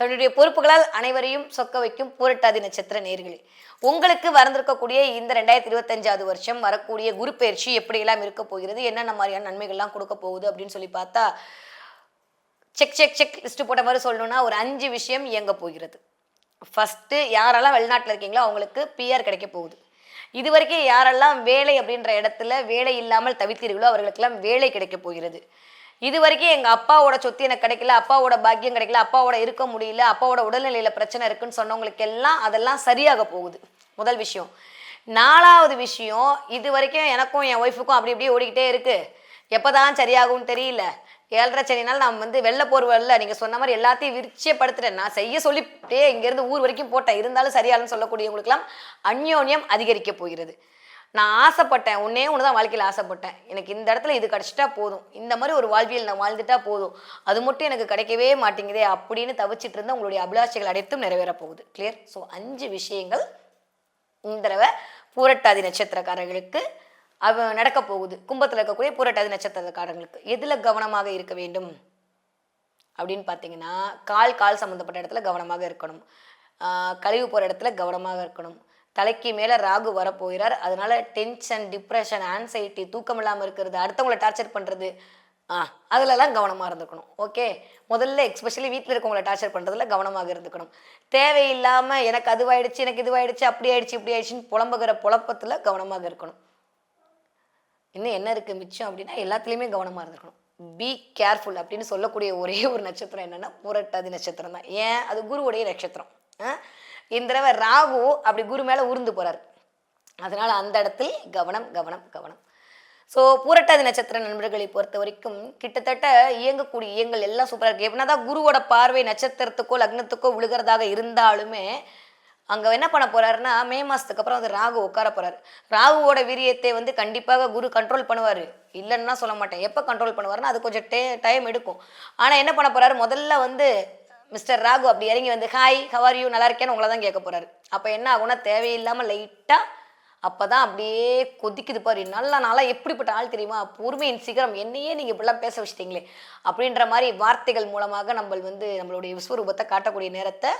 தன்னுடைய பொறுப்புகளால் அனைவரையும் சொக்க வைக்கும் பூரட்டாதி நட்சத்திர நேர்களே. உங்களுக்கு வரந்திருக்கக்கூடிய இந்த ரெண்டாயிரத்தி இருபத்தஞ்சாவது வருஷம் வரக்கூடிய குரு பயிற்சி எப்படியெல்லாம் இருக்க போகிறது என்னென்ன மாதிரியான நன்மைகள்லாம் கொடுக்க போகுது அப்படின்னு சொல்லி பார்த்தா செக் செக் செக் லிஸ்ட் போட்ட மாதிரி சொல்லணும்னா ஒரு அஞ்சு விஷயம் இயங்க போகிறது. ஃபஸ்ட்டு யாரெல்லாம் வெளிநாட்டில் இருக்கீங்களோ அவங்களுக்கு பிஆர் கிடைக்க போகுது. இது வரைக்கும் யாரெல்லாம் வேலை அப்படின்ற இடத்துல வேலை இல்லாமல் தவித்தீர்களோ அவர்களுக்கெல்லாம் வேலை கிடைக்க போகிறது. இது வரைக்கும் எங்கள் அப்பாவோட சொத்து எனக்கு கிடைக்கல அப்பாவோட பாக்கியம் கிடைக்கல அப்பாவோட இருக்க முடியல அப்பாவோட உடல்நிலையில் பிரச்சனை இருக்குன்னு சொன்னவங்களுக்கு எல்லாம் அதெல்லாம் சரியாக போகுது. முதல் விஷயம். நாலாவது விஷயம் இது வரைக்கும் எனக்கும் என் ஒய்ஃபுக்கும் அப்படி இப்படி ஓடிக்கிட்டே இருக்கு. எப்போதான் சரியாகும்னு தெரியல. ஏழரை சனினால் நான் வந்து வெளில போர்வல்ல நீங்கள் சொன்ன மாதிரி எல்லாத்தையும் விருட்சியப்படுத்துறேன் நான் செய்ய சொல்லிட்டே இங்கேருந்து ஊர் வரைக்கும் போட்டேன். இருந்தாலும் சரியாலும் சொல்லக்கூடியவங்களுக்கெல்லாம் அந்யோன்யம் அதிகரிக்க போகிறது. நான் ஆசைப்பட்டேன். ஒன்னே ஒன்று தான் வாழ்க்கையில் ஆசைப்பட்டேன். எனக்கு இந்த இடத்துல இது கிடச்சிட்டா போதும். இந்த மாதிரி ஒரு வாழ்வியல் நான் வாழ்ந்துட்டா போதும். அது மட்டும் எனக்கு கிடைக்கவே மாட்டேங்குதே அப்படின்னு தவிச்சிட்டு இருந்தால் உங்களுடைய அபிலாஷைகள் அனைத்தும் நிறைவேற போகுது. கிளியர் ஸோ அஞ்சு விஷயங்கள் இந்த தடவை பூரட்டாதி நட்சத்திரக்காரர்களுக்கு அவ நடக்க போகுது. கும்பத்தில் இருக்கக்கூடிய பூரட்டாதி நட்சத்திரக்காரங்களுக்கு எதில் கவனமாக இருக்க வேண்டும்? அப்படின்னு பார்த்தீங்கன்னா கால் கால் சம்மந்தப்பட்ட இடத்துல கவனமாக இருக்கணும். கழிவு போகிற இடத்துல கவனமாக இருக்கணும். தலைக்கு மேலே ராகு வரப்போகிறார். அதனால டென்ஷன் டிப்ரெஷன் ஆன்சைட்டி தூக்கம் இல்லாமல் இருக்கிறது அடுத்தவங்களை டார்ச்சர் பண்ணுறது ஆ அதிலலாம் கவனமாக இருந்துக்கணும். ஓகே முதல்ல எக்ஸ்பெஷலி வீட்டில் இருக்கவங்களை டார்ச்சர் பண்ணுறதுல கவனமாக இருந்துக்கணும். தேவையில்லாமல் எனக்கு அதுவாயிடுச்சு எனக்கு இதுவாயிடுச்சு அப்படி ஆயிடுச்சு இப்படி ஆயிடுச்சுன்னு புலம்புகிற புழப்பத்தில் கவனமாக இருக்கணும். இன்னும் என்ன இருக்குது மிச்சம் அப்படின்னா எல்லாத்துலேயுமே கவனமாக இருந்துக்கணும். பி கேர்ஃபுல் அப்படின்னு சொல்லக்கூடிய ஒரே ஒரு நட்சத்திரம் என்னென்னா புரட்டாதி நட்சத்திரம் தான் ஏன்? அது குருவுடைய நட்சத்திரம். ஆ? இந்த தடவை ராகு அப்படி குரு மேலே உருந்து போகிறார் அதனால் அந்த இடத்தில் கவனம் கவனம் கவனம். ஸோ பூரட்டாதி நட்சத்திர நண்பர்களை பொறுத்த வரைக்கும் கிட்டத்தட்ட இயங்கக்கூடிய இயங்கள் எல்லாம் சூப்பராக இருக்குது எப்படின்னா குருவோட பார்வை நட்சத்திரத்துக்கோ லக்னத்துக்கோ விழுகிறதாக இருந்தாலுமே அங்கே என்ன பண்ண போறாருன்னா மே மாதத்துக்கு அப்புறம் வந்து ராகு உட்கார போறாரு. ராகுவோட வீரியத்தை வந்து கண்டிப்பாக குரு கண்ட்ரோல் பண்ணுவார். இல்லைன்னா சொல்ல மாட்டேன். எப்போ கண்ட்ரோல் பண்ணுவாருன்னா அது கொஞ்சம் டே டைம் எடுக்கும். ஆனால் என்ன பண்ண போறாரு? முதல்ல வந்து மிஸ்டர் ராகு அப்படி இறங்கி வந்து ஹாய் ஹவர் யூ நல்லா இருக்கேன்னு உங்களை தான் கேட்க போறாரு. அப்போ என்ன ஆகும்னா தேவையில்லாமல் லைட்டாக அப்போ தான் அப்படியே கொதிக்குது பாரு. நல்லா நாளாக எப்படிப்பட்ட ஆள் தெரியுமா? பொறுமையின் சீக்கிரம் என்னையே நீங்கள் இப்படிலாம் பேச வச்சிட்டீங்களே. அப்படின்ற மாதிரி வார்த்தைகள் மூலமாக நம்ம வந்து நம்மளுடைய விஸ்வரூபத்தை காட்டக்கூடிய நேரத்தை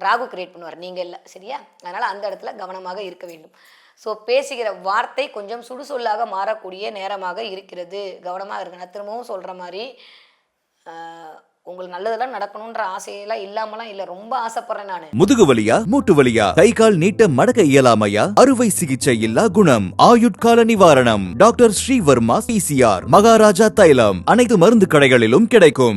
ராகு கிரியேட் பண்ணுவார். நீங்கள் இல்லை சரியா? அதனால் அந்த இடத்துல கவனமாக இருக்க வேண்டும். ஸோ பேசுகிற வார்த்தை கொஞ்சம் சுடுசொல்லாக மாறக்கூடிய நேரமாக இருக்கிறது. கவனமாக இருக்கு நான் திரும்பவும் சொல்கிற மாதிரி உங்களுக்கு நல்லதெல்லாம் நடக்கணுன்ற ஆசையெல்லாம் இல்லாமலாம் இல்லை. ரொம்ப ஆசைப்படுறேன் நான். முதுகு வலியா மூட்டு வலியா கை கால் நீட்ட மடக்க இயலாமையா? அறுவை சிகிச்சை இல்லா குணம் ஆயுட்கால நிவாரணம். டாக்டர் ஸ்ரீவர்மா பிசிஆர் மகாராஜா தைலம். அனைத்து மருந்து கடைகளிலும் கிடைக்கும்.